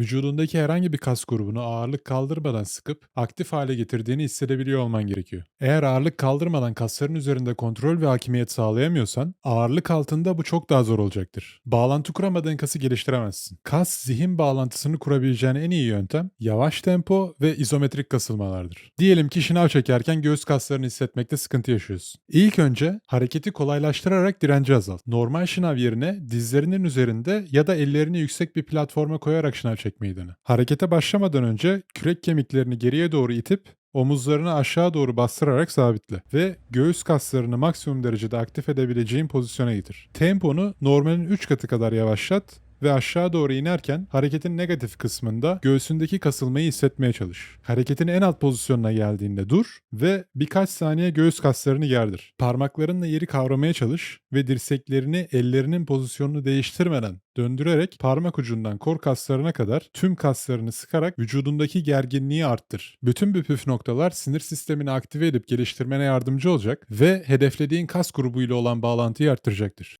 Vücudundaki herhangi bir kas grubunu ağırlık kaldırmadan sıkıp aktif hale getirdiğini hissedebiliyor olman gerekiyor. Eğer ağırlık kaldırmadan kasların üzerinde kontrol ve hakimiyet sağlayamıyorsan, ağırlık altında bu çok daha zor olacaktır. Bağlantı kuramadığın kası geliştiremezsin. Kas zihin bağlantısını kurabileceğin en iyi yöntem yavaş tempo ve izometrik kasılmalardır. Diyelim ki şınav çekerken göğüs kaslarını hissetmekte sıkıntı yaşıyorsun. İlk önce hareketi kolaylaştırarak direnci azalt. Normal şınav yerine dizlerinin üzerinde ya da ellerini yüksek bir platforma koyarak şınav çekmeyi dene. Harekete başlamadan önce kürek kemiklerini geriye doğru itip omuzlarını aşağı doğru bastırarak sabitle ve göğüs kaslarını maksimum derecede aktif edebileceğin pozisyona getir. Temponu normalin 3 katı kadar yavaşlat ve aşağı doğru inerken hareketin negatif kısmında göğsündeki kasılmayı hissetmeye çalış. Hareketin en alt pozisyonuna geldiğinde dur ve birkaç saniye göğüs kaslarını gerdir. Parmaklarınla yeri kavramaya çalış ve dirseklerini ellerinin pozisyonunu değiştirmeden döndürerek parmak ucundan kor kaslarına kadar tüm kaslarını sıkarak vücudundaki gerginliği arttır. Bütün bu püf noktalar sinir sistemini aktive edip geliştirmene yardımcı olacak ve hedeflediğin kas grubuyla olan bağlantıyı arttıracaktır.